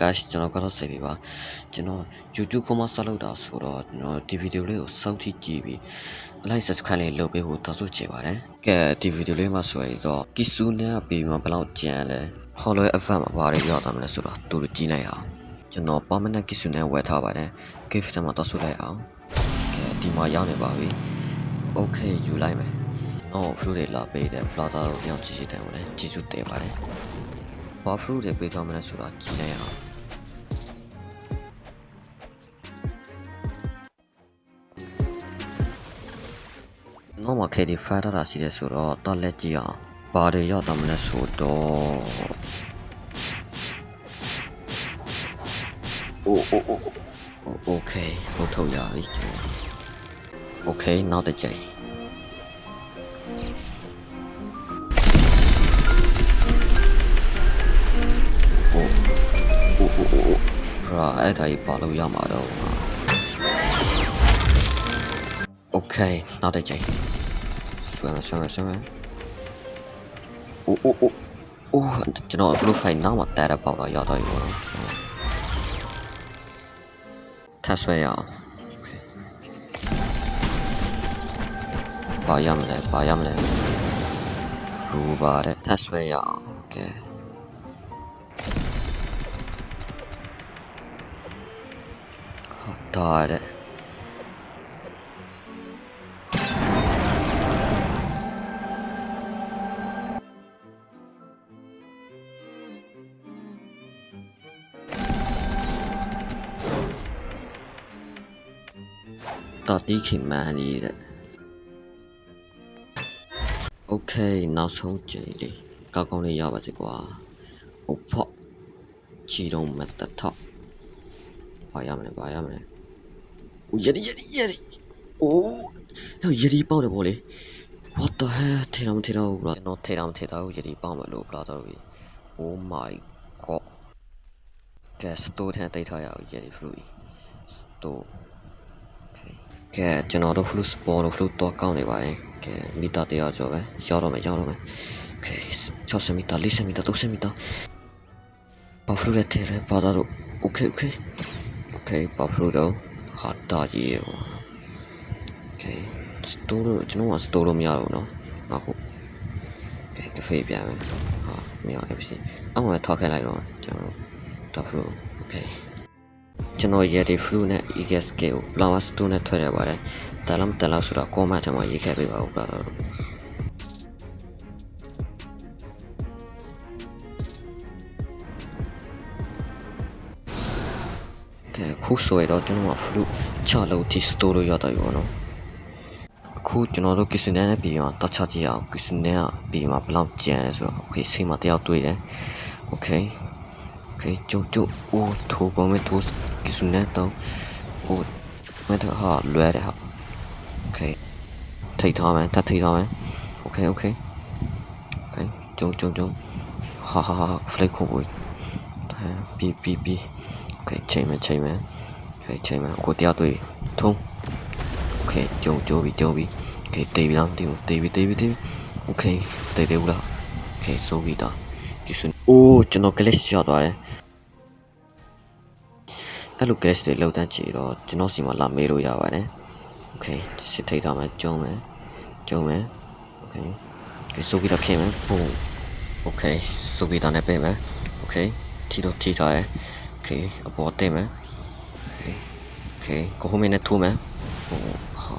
guys ကျွန်တော်ကတော့ဆက်ပြီပါကျွန်တော် YouTube ကမှဆက်လုပ်တာဆိုတော့ကျွန်တော်ဒီဗီဒီယိုလေးကိုစောင့်ကြည့်ကြည့်ပြီး like subscribe လေးလုပ်ပေးဖို့တောင်းဆိုချင်ပါတယ်ကဲဒီဗီဒီယိုလေးမှာဆိုရင်တော့ကီဆူနဲ့ပြီးမှဘယ်လောက်ကျန်လဲ Hollow FM မှာဘာတွေရောက်တာမလဲဆိုတော့တူတူကြည့်လိုက်အောင်ကျွန်တော် permanent ကီဆူနဲ့ဝယ်ထားပါတယ် gift ထဲမှာတောင်းဆိုလိုက်အောင်ကဲဒီမှာရောက်နေပါပြီ okay ယူလိုက်မယ်အော် fruit တွေလာပေးတယ် flower တို့တယောက်ကြည့်ကြည့်တယ်မလဲကြည့်စုတယ်ပါတယ် ဘာ fruit တွေပေးသွားမလဲဆိုတာကြည့်လိုက်အောင်နော်မခေဒီဖာတာစီတဲ့ဆိုတော့တော့လက်ကြည့်အောင်ဘာတွေရောက်သွားမလဲဆိုတော့အိုးအိုးအိုးโอเคဟုတ်ထုတ်ရပြီကျွန်တော်โอเคနောက်တစ်ကြိမ် ရာအဲ့ဒါကြီးပါလို့ရမှာတော့ငါโอเคနောက်တစ်ချိန်ဆွဲမဆွဲမဆွဲမโอ้โอ้โอ้โอ้ကျွန်တော်ဘလူးဖိုင်နောက်မှာတက်ရပေါက်တော့ရောက်တော့ပြီပေါ့နော်ထပ်ဆွဲရအောင်ဘာရမလဲဘာရမလဲရူပါတဲ့ထပ်ဆွဲရအောင်โอเค ဒါတဲ့တာတီခင်မန်ကြီးတဲ့ Okay နောက်ဆုံးကြိမ်လေးကောက်ကောင်းလေးရပါစေကွာဟုတ်ဖော့ချီတော့မတ်တထောက်ဘာရမလဲဘာရမလဲ။ ဦးယရီယရီယရီ။အိုးဟဲ့ယရီပေါက်တယ်ဗောလေ။ What the hell ထေတော်မထေတော်ဘူးဗျာ။ကျွန်တော်ထေတော်မထေတော်ဘူးယရီပေါက်မယ်လို့ဗျာတော့ပြီ။ Oh my god ။ကဲစတိုးထဲတိတ်ထားရအောင်ယရီ fruit ။စတိုး။ Okay ။ကဲကျွန်တော်တို့ fruit spawn တို့ fruit တော့ကောင်းနေပါတယ်။ကဲမီတာတရားကျော်ပဲ။ရောက်တော့မယ်ရောက်တော့မယ်။ Okay 60မီတာ40မီတာ30မီတာ။ဘာ fruit ရဲ့ထဲရဲပါတော့ Okay okay Okay ဘာ fruit တော့ ဟာတာကြီးရေပေါ့ Okay စတိုးလို့ကျွန်တော်ကစတိုးလို့မရဘူးเนาะနောက်ခု Okay ကဖေးပြန်မယ်ဟာမရ FC အောက်မှာထောက်ခဲလိုက်တော့ကျွန်တော်တော့ fruit Okay ကျွန်တော်ရေဒီ fruit နဲ့ EGS ကို flower stone နဲ့ထွက်ရပါတယ်ဒါလည်းမတက်လို့ဆိုတော့ comment ထဲမှာရေးခဲ့ပေးပါဦးဗျာတော့ ဆိုရတော့ကျွန်တော်က fruit ချလို့ဒီ store လို့ရတော့ပြီပေါ့နော်အခုကျွန်တော်တို့ကစ္စနဲနဲ့ပြီးတော့တတ်ချကြည့်အောင်ကစ္စနဲကပြီးမှဘယ်လောက်ကျန်လဲဆိုတော့ okay စိတ်မှာတယောက်တွေးတယ် okay okay ကျုပ်ကျုပ်အိုးထိုးပေါ်မဲ့ထိုးကစ္စနဲတော့အိုးမထဟာလွဲတယ်ဟာ okay ထိတ်ထားမယ်တတ်ထိတ်ထားမယ် okay okay okay ကျုံကျုံကျုံဟာဟာဟာ flake ခုဘူးပြီးပြီးပြီး okay ချိန်မယ်ချိန်မယ် okay ချိန်မယ်ကိုတရားတွေ့ထုံး okay ကြုံကြိုးပြီကြုံပြီ okay တေးပြီလားမသိဘူးတေးပြီတေးပြီတေးပြီ okay တေးသေးဘူးလား okay စိုးပြီတာဒီစအိုးကျွန်တော် glitch ရသွားတယ်အဲ့လို glitch တွေလောက်တန်းချီတော့ကျွန်တော်စီမှာလာမေးလို့ရပါတယ် okay စစ်ထိတ်ထားမယ်ကျုံမယ်ကျုံမယ် okay okay စိုးပြီတာခင်မယ်ဘုံ okay စိုးပြီတာနဲ့ပြင်မယ် okay ထီတော့ထီထားတယ် okay အပေါ်တင်မယ် okay okay ကိုဟိုမင်းနဲ့ထိုးမယ်ဟိုဟာ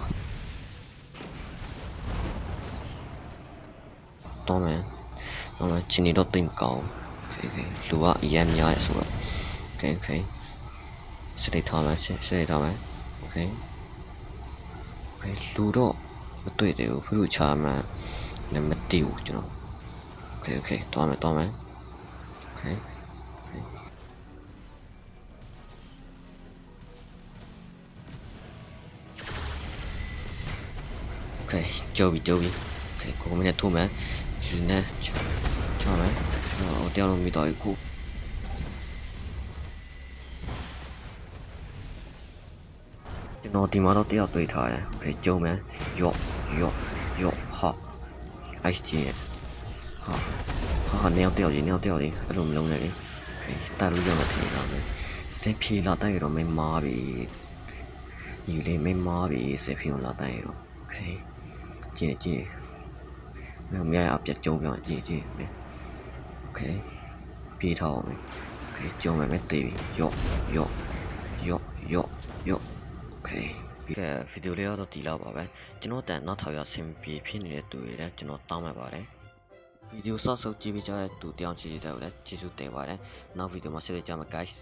တော့မယ်တော့မယ်ချင်းနေတော့တိတ်မကောင်း okay okay လူကအရင်များတယ်ဆိုတော့ okay okay စရိတ်ထားမယ်စရိတ်ထားမယ် okay okay လူတော့မတွေ့သေးဘူးဖလူချာမှန်းလည်းမသိဘူးကျွန်တော် okay okay တော့မယ်တော့မယ် okay Okay ကြောက်ပြီကြောက်ပြီ Okay ကိုမင်းနဲ့ထိုးမယ်ဒီနဲ့ချောချောမယ်ချောတရားလုံးမိတော့ခုကျွန်တော်ဒီမှာတော့တရားတွေ့ထားတယ် Okay ကြုံမယ်ယော့ယော့ယော့ဟာ ice tea ဟာဟာနေအောင်တရားကြီးနေအောင်တရားကြီးအဲ့လိုမလုံးနဲ့လေ Okay တာလို့ရမထင်တော့မယ်စင်ဖြေလာတိုက်ရတော့မင်းမာပြီညီလေးမင်းမာပြီစင်ဖြေလာတိုက်ရတော့โอเค ကြည့်နေကြည့်နေမင်းမြရအပြတ်ကြုံပြောင်းကြည့်ကြည့်မင်းโอเคပြေးထားအောင်မင်းโอเคကြုံမယ်မင်းတေးပြီယော့ယော့ယော့ယော့ယော့โอเคဒီကဗီဒီယိုလေးတော့ဒီလောက်ပါပဲကျွန်တော်တန်နောက်ထောက်ရဆင်ပြေဖြစ်နေတဲ့သူတွေလည်းကျွန်တော်တောင်းမှပါတယ် ဗီဒီယိုဆော့ဆုပ်ကြည့်ပေးကြတဲ့သူတယောက်ချီတဲ့ကိုလည်းကျေးဇူးတင်ပါတယ်နောက်ဗီဒီယိုမှာဆက်လက်ကြမှာ guys